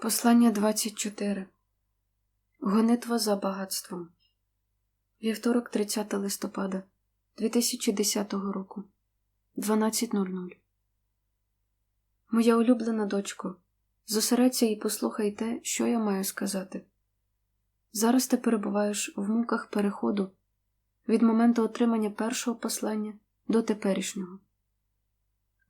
Послання 24. Гонитва за багатством. Вівторок 30 листопада 2010 року. 12.00. Моя улюблена дочко. Зосередься і послухай те, що я маю сказати. Зараз ти перебуваєш в муках переходу від моменту отримання першого послання до теперішнього.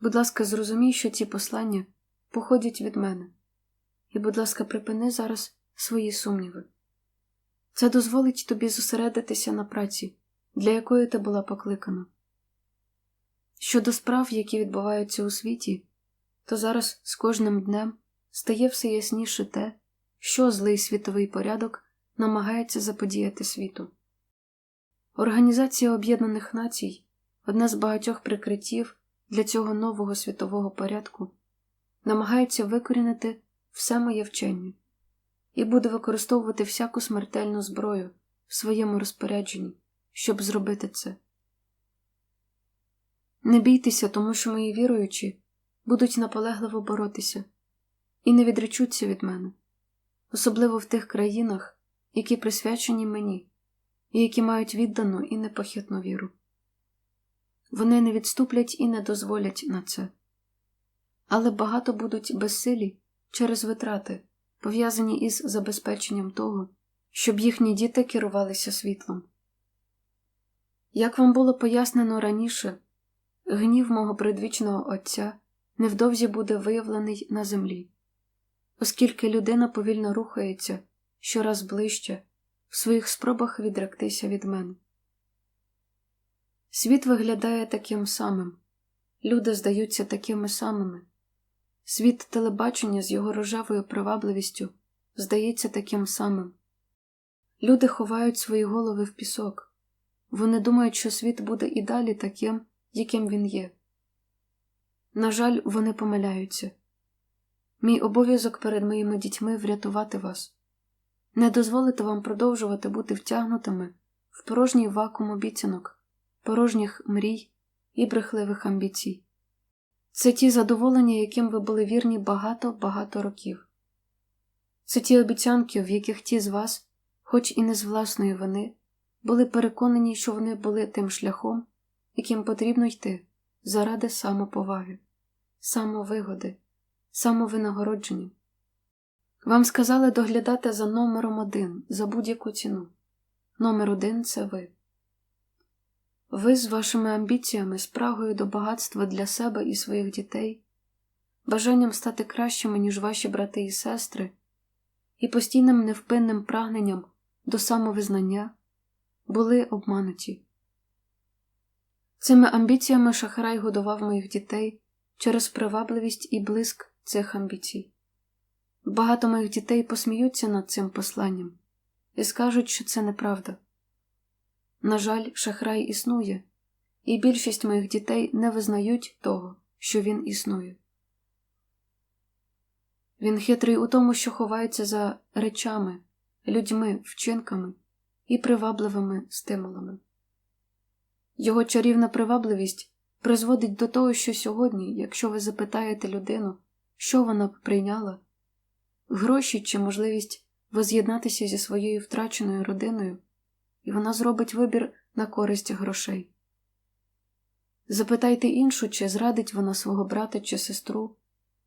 Будь ласка, зрозумій, що ці послання походять від мене. І, будь ласка, припини зараз свої сумніви. Це дозволить тобі зосередитися на праці, для якої ти була покликана. Щодо справ, які відбуваються у світі, то зараз з кожним днем стає все ясніше те, що злий світовий порядок намагається заподіяти світу. Організація Об'єднаних Націй одне з багатьох прикриттів для цього нового світового порядку, намагається викорінити все моє вчення і буде використовувати всяку смертельну зброю в своєму розпорядженні, щоб зробити це. Не бійтеся, тому що мої віруючі будуть наполегливо боротися і не відречуться від мене, особливо в тих країнах, які присвячені мені і які мають віддану і непохитну віру. Вони не відступлять і не дозволять на це, але багато будуть безсилі через витрати, пов'язані із забезпеченням того, щоб їхні діти керувалися світлом. Як вам було пояснено раніше, гнів мого предвічного Отця невдовзі буде виявлений на землі, оскільки людина повільно рухається щораз ближче в своїх спробах відректися від мене. Світ виглядає таким самим, люди здаються такими самими. Світ телебачення з його рожевою привабливістю здається таким самим. Люди ховають свої голови в пісок. Вони думають, що світ буде і далі таким, яким він є. На жаль, вони помиляються. Мій обов'язок перед моїми дітьми врятувати вас, не дозволити вам продовжувати бути втягнутими в порожній вакуум обіцянок, порожніх мрій і брехливих амбіцій. Це ті задоволення, яким ви були вірні багато-багато років. Це ті обіцянки, в яких ті з вас, хоч і не з власної вини, були переконані, що вони були тим шляхом, яким потрібно йти заради самоповаги, самовигоди, самовинагородження. Вам сказали доглядати за номером один за будь-яку ціну. Номер один це ви. Ви з вашими амбіціями, спрагою до багатства для себе і своїх дітей, бажанням стати кращими, ніж ваші брати і сестри, і постійним невпинним прагненням до самовизнання були обмануті. Цими амбіціями шахрай годував моїх дітей через привабливість і блиск цих амбіцій. Багато моїх дітей посміються над цим посланням і скажуть, що це неправда. На жаль, шахрай існує, і більшість моїх дітей не визнають того, що він існує. Він хитрий у тому, що ховається за речами, людьми, вчинками і привабливими стимулами. Його чарівна привабливість призводить до того, що сьогодні, якщо ви запитаєте людину, що вона б прийняла, гроші чи можливість воз'єднатися зі своєю втраченою родиною і вона зробить вибір на користь грошей. Запитайте іншу, чи зрадить вона свого брата чи сестру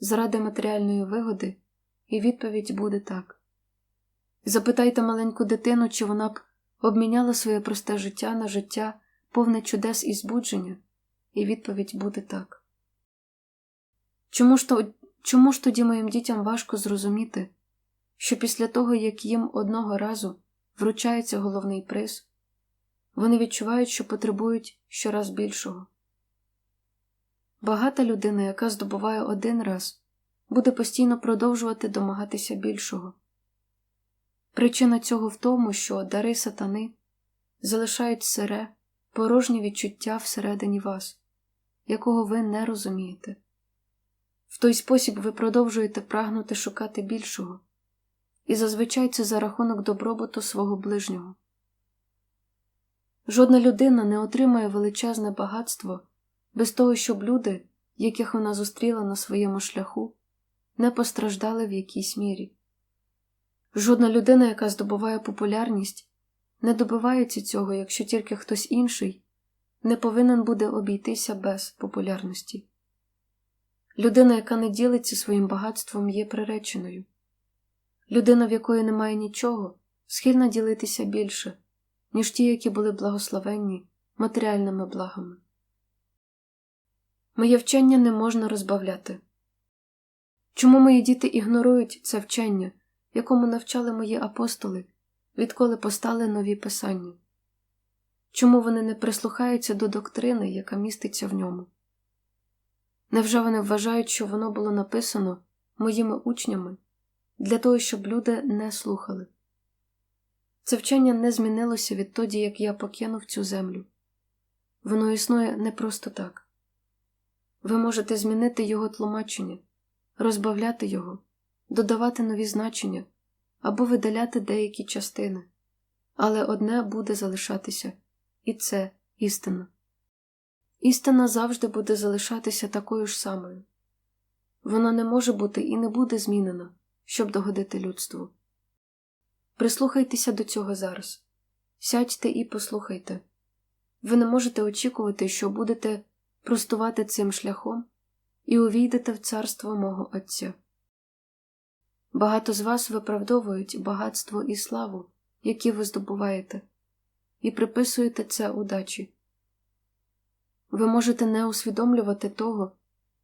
заради матеріальної вигоди, і відповідь буде так. Запитайте маленьку дитину, чи вона б обміняла своє просте життя на життя, повне чудес і збудження, і відповідь буде так. Чому ж, то, чому ж тоді моїм дітям важко зрозуміти, що після того, як їм одного разу вручається головний приз, вони відчувають, що потребують щораз більшого. Багата людина, яка здобуває один раз, буде постійно продовжувати домагатися більшого. Причина цього в тому, що дари сатани залишають сире, порожнє відчуття всередині вас, якого ви не розумієте. В той спосіб ви продовжуєте прагнути шукати більшого і зазвичай це за рахунок добробуту свого ближнього. Жодна людина не отримає величезне багатство без того, щоб люди, яких вона зустріла на своєму шляху, не постраждали в якійсь мірі. Жодна людина, яка здобуває популярність, не добивається цього, якщо тільки хтось інший не повинен буде обійтися без популярності. Людина, яка не ділиться своїм багатством, є приреченою. Людина, в якої немає нічого, схильна ділитися більше, ніж ті, які були благословенні матеріальними благами. Моє вчення не можна розбавляти. Чому мої діти ігнорують це вчення, якому навчали мої апостоли, відколи постали нові писання? Чому вони не прислухаються до доктрини, яка міститься в ньому? Невже вони вважають, що воно було написано моїми учнями для того, щоб люди не слухали? Це вчення не змінилося відтоді, як я покинув цю землю. Воно існує не просто так. Ви можете змінити його тлумачення, розбавляти його, додавати нові значення або видаляти деякі частини, але одне буде залишатися, і це істина. Істина завжди буде залишатися такою ж самою. Вона не може бути і не буде змінена, щоб догодити людству. Прислухайтеся до цього зараз. Сядьте і послухайте. Ви не можете очікувати, що будете простувати цим шляхом і увійдете в царство мого Отця. Багато з вас виправдовують багатство і славу, які ви здобуваєте, і приписуєте це удачі. Ви можете не усвідомлювати того,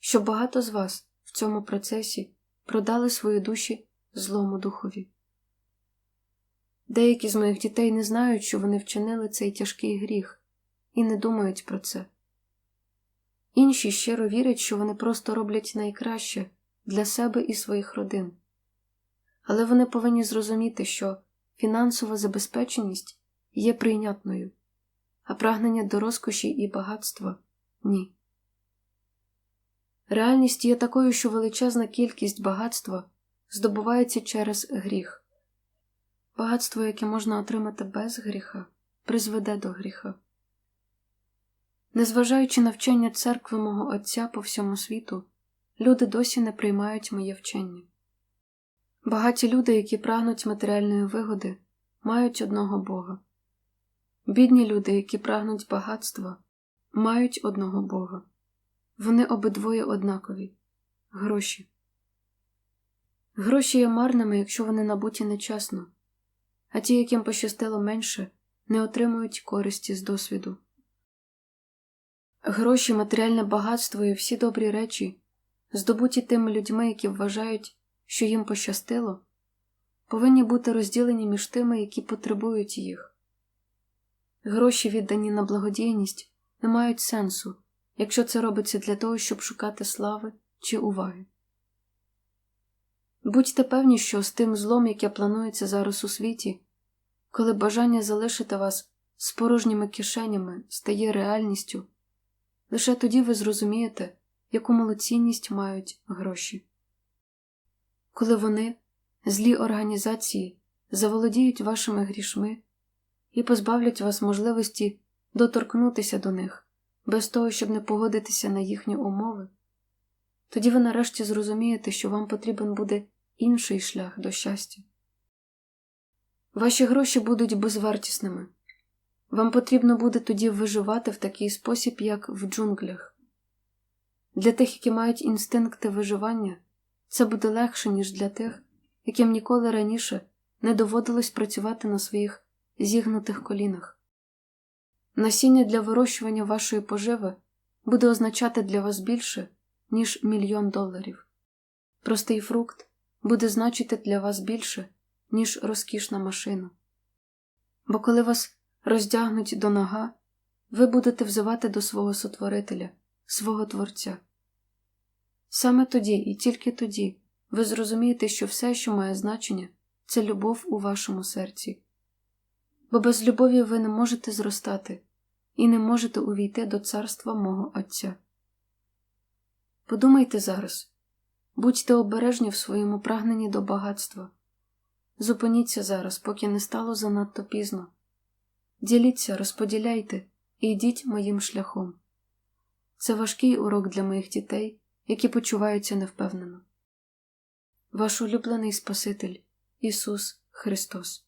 що багато з вас в цьому процесі продали свої душі злому духові. Деякі з моїх дітей не знають, що вони вчинили цей тяжкий гріх, і не думають про це. Інші щиро вірять, що вони просто роблять найкраще для себе і своїх родин. Але вони повинні зрозуміти, що фінансова забезпеченість є прийнятною, а прагнення до розкоші і багатства ні. Реальність є такою, що величезна кількість багатства здобувається через гріх. Багатство, яке можна отримати без гріха, призведе до гріха. Незважаючи на вчення церкви мого Отця по всьому світу, люди досі не приймають моє вчення. Багаті люди, які прагнуть матеріальної вигоди, мають одного Бога. Бідні люди, які прагнуть багатства, мають одного Бога. Вони обидвоє однакові гроші. Гроші є марними, якщо вони набуті нечасно, а ті, яким пощастило менше, не отримують користі з досвіду. Гроші, матеріальне багатство і всі добрі речі, здобуті тими людьми, які вважають, що їм пощастило, повинні бути розділені між тими, які потребують їх. Гроші, віддані на благодійність, не мають сенсу, якщо це робиться для того, щоб шукати слави чи уваги. Будьте певні, що з тим злом, яке планується зараз у світі, коли бажання залишити вас з порожніми кишенями стає реальністю, лише тоді ви зрозумієте, яку малоцінність мають гроші. Коли вони, злі організації, заволодіють вашими грішми і позбавлять вас можливості доторкнутися до них без того, щоб не погодитися на їхні умови, тоді ви нарешті зрозумієте, що вам потрібен буде інший шлях до щастя. Ваші гроші будуть безвартісними. Вам потрібно буде тоді виживати в такий спосіб, як в джунглях. Для тих, які мають інстинкти виживання, це буде легше, ніж для тих, яким ніколи раніше не доводилось працювати на своїх зігнутих колінах. Насіння для вирощування вашої поживи буде означати для вас більше, ніж мільйон доларів. Простий фрукт буде значити для вас більше, ніж розкішна машина. Бо коли вас роздягнуть до нога, ви будете взивати до свого сотворителя, свого Творця. Саме тоді і тільки тоді ви зрозумієте, що все, що має значення, це любов у вашому серці. Бо без любові ви не можете зростати і не можете увійти до царства мого Отця. Подумайте зараз, будьте обережні в своєму прагненні до багатства. Зупиніться зараз, поки не стало занадто пізно. Діліться, розподіляйте і йдіть моїм шляхом. Це важкий урок для моїх дітей, які почуваються невпевнено. Ваш улюблений Спаситель Ісус Христос.